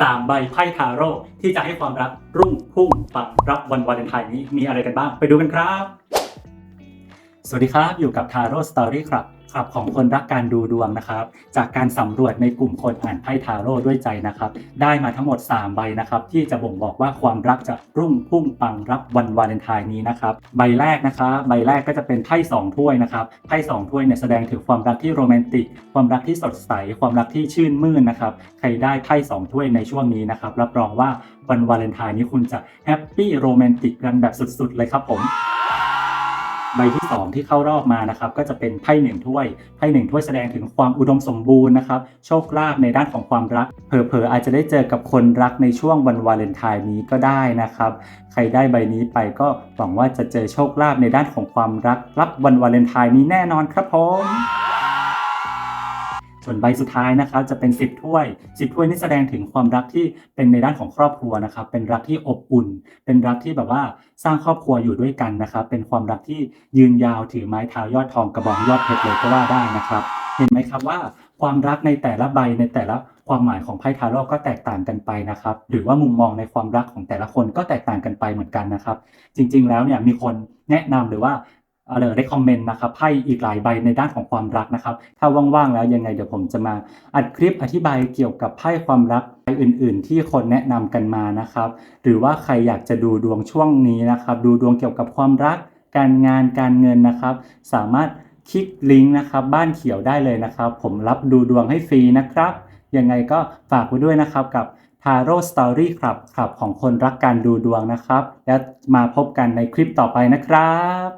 3 ใบไพ่ทาโร่ที่จะให้ความรักรุ่งพุ่งปังรับวันวาเลนไทน์นี้มีอะไรกันบ้าง ไปดูกันครับ สวัสดีครับ อยู่กับทาโร่สตอรี่ครับครับของคนรักการดูดวงนะครับ จากการสำรวจในกลุ่มคนอ่านไพ่ทาโร่ด้วยใจนะครับ ได้มาทั้งหมด 3 ใบนะครับ ที่จะบ่งบอกว่าความรักจะรุ่งพุ่งปังรับวันวาเลนไทน์นี้นะครับ ใบแรกนะครับใบแรกก็จะเป็นไพ่สองถ้วยนะครับไพ่สองถ้วยเนี่ยแสดงถึงความรักที่โรแมนติก ความรักที่สดใส ความรักที่ชื่นมื่นนะครับ ใครได้ไพ่สองถ้วยในช่วงนี้นะครับ รับรองว่าวันวาเลนไทน์นี้คุณจะแฮปปี้โรแมนติกกันแบบสุดๆเลยครับผม ใบที่ 2 ที่เข้ารอบมานะครับก็จะเป็นไพ่หนึ่งถ้วยไพ่หนึ่งถ้วยแสดงถึงความอุดมสมบูรณ์นะครับโชคลาภในด้านของความรักเผลอๆอาจจะได้เจอกับคนรักในช่วงวันวาเลนไทน์นี้ก็ได้นะครับ ใครได้ใบนี้ไปก็หวังว่าจะเจอโชคลาภในด้านของความรักรับวันวาเลนไทน์นี้แน่นอนครับผม ส่วนใบสุดท้ายนะครับจะเป็น 10 ถ้วย 10 ถ้วยนี่แสดงถึงความรักที่เป็นในด้านของครอบครัวนะครับ เป็นรักที่อบอุ่น เป็นรักที่แบบว่าสร้างครอบครัวอยู่ด้วยกันนะครับ เป็นความรักที่ยืนยาวถือไม้เท้ายอดทองกระบองยอดเพชรเลยก็ว่าได้นะครับ เห็นไหมครับว่าความรักในแต่ละใบในแต่ละความหมายของไพ่ทาโร่ก็แตกต่างกันไปนะครับ หรือว่ามุมมองในความรักของแต่ละคนก็แตกต่างกันไปเหมือนกันนะครับ จริงๆ แล้วเนี่ยมีคนแนะนำหรือว่า เออได้คอมเมนต์นะครับไพ่อีกหลายใบในด้านของความรักนะครับ ถ้าว่างๆแล้วยังไงเดี๋ยวผมจะมาอัดคลิปอธิบายเกี่ยวกับไพ่ความรักใบอื่น ๆ ที่คนแนะนำกันมานะครับ หรือว่าใครอยากจะดูดวงช่วงนี้นะครับ ดูดวงเกี่ยวกับความรัก การงานการเงินนะครับ สามารถคลิกลิงก์นะครับ บ้านเขียวได้เลยนะครับ ผมรับดูดวงให้ฟรีนะครับยังไงก็ฝากไว้ด้วยนะครับกับ Taro Story ครับครับของคนรักการดูดวงนะครับ แล้วมาพบกันในคลิปต่อไปนะครับ